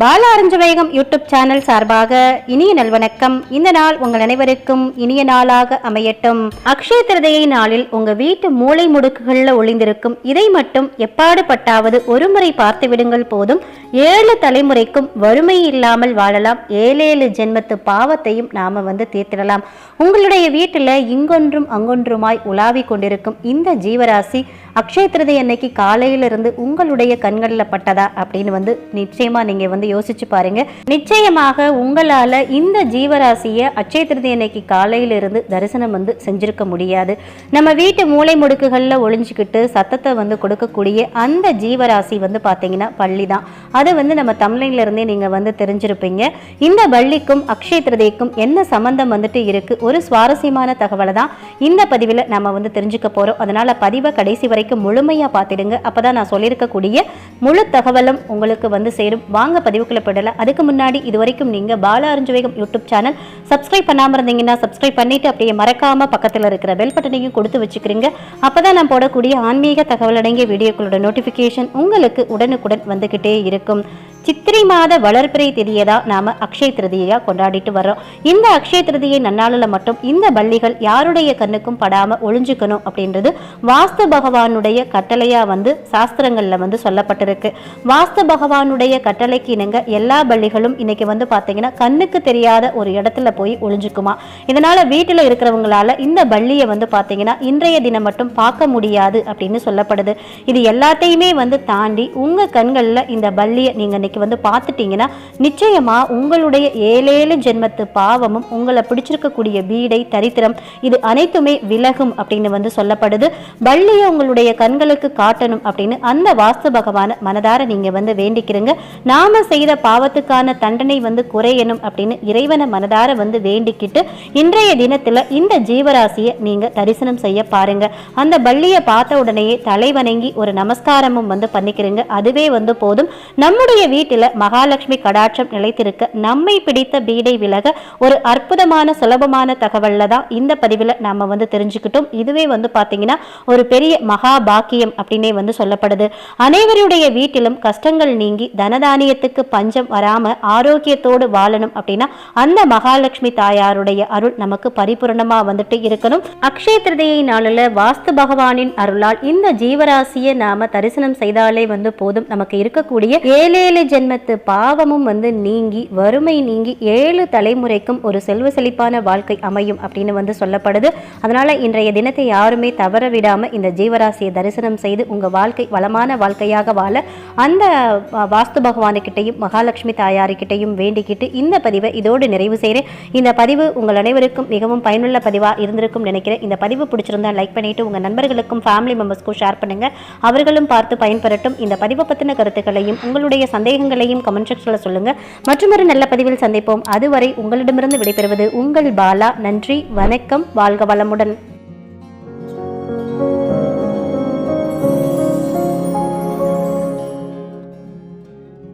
பால அருஞ்சவேகம் YouTube channel சார்பாக இனிய நல்வணக்கம். இந்த நாள் உங்கள் அனைவருக்கும் இனிய நாளாக அமையட்டும். அக்ஷய திருதையை நாளில் உங்க வீட்டு மூளை முடுக்குகள்ல ஒளிந்திருக்கும். இதை மட்டும் எப்பாடு பட்டாவது ஒருமுறை பார்த்து விடுங்கள் போதும். ஏழு தலைமுறைக்கும் வறுமை இல்லாமல் வாழலாம். ஏழேழு ஜென்மத்து பாவத்தையும் நாம வந்து தீர்த்திடலாம். உங்களுடைய வீட்டுல இங்கொன்றும் அங்கொன்றுமாய் உலாவிக் கொண்டிருக்கும் இந்த ஜீவராசி அக்ஷய திருதை அன்னைக்கு காலையிலிருந்து உங்களுடைய கண்களில் பட்டதா அப்படின்னு வந்து நிச்சயமா நீங்க வந்து யோசிச்சு பாருங்க. நிச்சயமாக உங்களால இந்த ஜீவராசியை அச்சய திருதி அன்னைக்கு காலையிலிருந்து தரிசனம் வந்து செஞ்சிருக்க முடியாது. நம்ம வீட்டு மூளை முடுக்குகளில் ஒளிஞ்சிக்கிட்டு சத்தத்தை வந்து கொடுக்கக்கூடிய அந்த ஜீவராசி வந்து பார்த்தீங்கன்னா பள்ளி தான். அது வந்து நம்ம தமிழ்ல இருந்தே நீங்க வந்து தெரிஞ்சிருப்பீங்க. இந்த பள்ளிக்கும் அக்ஷய திருதிக்கும் என்ன சம்பந்தம் வந்துட்டு இருக்கு? ஒரு சுவாரஸ்யமான தகவலை தான் இந்த பதிவில் நம்ம வந்து தெரிஞ்சுக்க போறோம். அதனால பதிவை கடைசி வரைக்கும் முழுமையா பார்த்துடுங்க. அப்பதான் நான் சொல்லியிருக்கக்கூடிய முழு தகவலும் உங்களுக்கு வந்து சேரும். வாங்க பதிவுக்குள்ளே போயிடலாம். அதுக்கு முன்னாடி இது வரைக்கும் நீங்க பால அருஞ்சவேகம் யூடியூப் சேனல் சப்ஸ்கிரைப் பண்ணாம இருந்தீங்கன்னா சப்ஸ்கிரைப் பண்ணிட்டு அப்படியே மறக்காம பக்கத்துல இருக்கிற பெல் பட்டனையும் கொடுத்து வச்சுக்கிறீங்க. அப்பதான் நான் போடக்கூடிய ஆன்மீக தகவல் அடங்கிய வீடியோக்களோட நோட்டிஃபிகேஷன் உங்களுக்கு உடனுக்குடன் வந்துகிட்டே இருக்கும். சித்திரை மாத வளர்பிறை திதியதா நாம அக்ஷய திருதியா கொண்டாடிட்டு வர்றோம். இந்த அக்ஷய திருதியை நன்னாளில் மட்டும் இந்த பள்ளிகள் யாருடைய கண்ணுக்கும் படாம ஒளிஞ்சுக்கணும் அப்படின்றது வாஸ்து பகவானுடைய கட்டளையா வந்து சாஸ்திரங்கள்ல வந்து சொல்லப்பட்டிருக்கு. வாஸ்து பகவானுடைய கட்டளைக்கு இணங்க எல்லா பள்ளிகளும் இன்னைக்கு வந்து பாத்தீங்கன்னா கண்ணுக்கு தெரியாத ஒரு இடத்துல போய் ஒளிஞ்சுக்குமா. இதனால வீட்டுல இருக்கிறவங்களால இந்த பள்ளியை வந்து பாத்தீங்கன்னா இன்றைய தினம் மட்டும் பார்க்க முடியாது அப்படின்னு சொல்லப்படுது. இது எல்லாத்தையுமே வந்து தாண்டி உங்க கண்களில் இந்த பள்ளியை நீங்க இன்னைக்கு வந்து பார்த்துட்டிங்கன்னா நிச்சயமாக உங்களுடைய ஏழேழு ஜென்மத்து பாவமும் உங்களை பிடிச்சிருக்கக்கூடிய வீடை தரித்திரம் இது அனைத்துமே விலகும் அப்படின்னு வந்து சொல்லப்படுது. பள்ளியை உங்களுடைய கண்களுக்கு காட்டணும் அப்படின்னு அந்த வாஸ்து பகவான மனதார நீங்கள் வந்து வேண்டிக்கிறீங்க. நாம செய்த பாவத்துக்கான தண்டனை வந்து குறையணும் அப்படின்னு இறைவனை மனதார வந்து வேண்டிக்கிட்டு இன்றைய தினத்தில் இந்த ஜீவராசியை நீங்கள் தரிசனம் செய்ய பாருங்க. அந்த பள்ளியை பார்த்த உடனேயே தலைவணங்கி ஒரு நமஸ்காரமும் வந்து பண்ணிக்கிறீங்க. அதுவே வந்து போதும். நம்முடைய வீட்டில் மகாலட்சுமி கடாட்சம் நிலைத்திருக்க நம்மை பிடித்த பீடை விலக ஒரு அற்புதமான சுலபமான தகவலில் தான் இந்த பதிவில் நம்ம வந்து தெரிஞ்சுக்கிட்டோம். இதுவே வந்து பார்த்தீங்கன்னா ஒரு பெரிய மகா பாக்கியம் அப்படின்னே வந்து சொல்லப்படுது. அனைவருடைய வீட்டிலும் கஷ்டங்கள் நீங்கி தனதானியத்துக்கு பஞ்சம் வராம ஆரோக்கியத்தோடு வாழணும் அப்படின்னா அந்த மகாலட்சுமி தாயாருடைய அருள் நமக்கு பரிபூரணமா வந்துட்டு இருக்கணும். அக்ஷய திருதையை நாளில் வாஸ்து பகவானின் அருளால் இந்த ஜீவராசியை நாம தரிசனம் செய்தாலே வந்து போதும். நமக்கு இருக்கக்கூடிய ஏழேழு ஜென்மத்து பாவமும் வந்து நீங்கி வறுமை நீங்கி ஏழு தலைமுறைக்கும் ஒரு செல்வ செழிப்பான வாழ்க்கை அமையும் அப்படின்னு வந்து சொல்லப்படுது. அதனால இன்றைய தினத்தை யாருமே தவற விடாம இந்த ஜீவராசியை தரிசனம் செய்து உங்க வாழ்க்கை வளமான வாழ்க்கையாக வாழ அந்த வாஸ்து பகவானுக்கிட்டையும் மகாலட்சுமி தாயாருக்கிட்டையும் வேண்டிக்கிட்டு இந்த பதிவை இதோடு நிறைவு செய்கிறேன் இந்த பதிவு உங்கள் அனைவருக்கும் மிகவும் பயனுள்ள பதிவாக இருந்திருக்கும் நினைக்கிறேன். இந்த பதிவு பிடிச்சிருந்தா லைக் பண்ணிட்டு உங்கள் நண்பர்களுக்கும் ஃபேமிலி மெம்பர்ஸ்க்கும் ஷேர் பண்ணுங்க. அவர்களும் பார்த்து பயன்பெறட்டும். இந்த பதிவை பற்றின கருத்துக்களையும் உங்களுடைய சந்தேகங்களையும் கமெண்ட் செக்ஷனில் சொல்லுங்கள் மற்றும் நல்ல பதிவில் சந்திப்போம். அதுவரை உங்களிடமிருந்து விடைபெறுவது உங்கள் பாலா. நன்றி வணக்கம் வாழ்க வளமுடன்.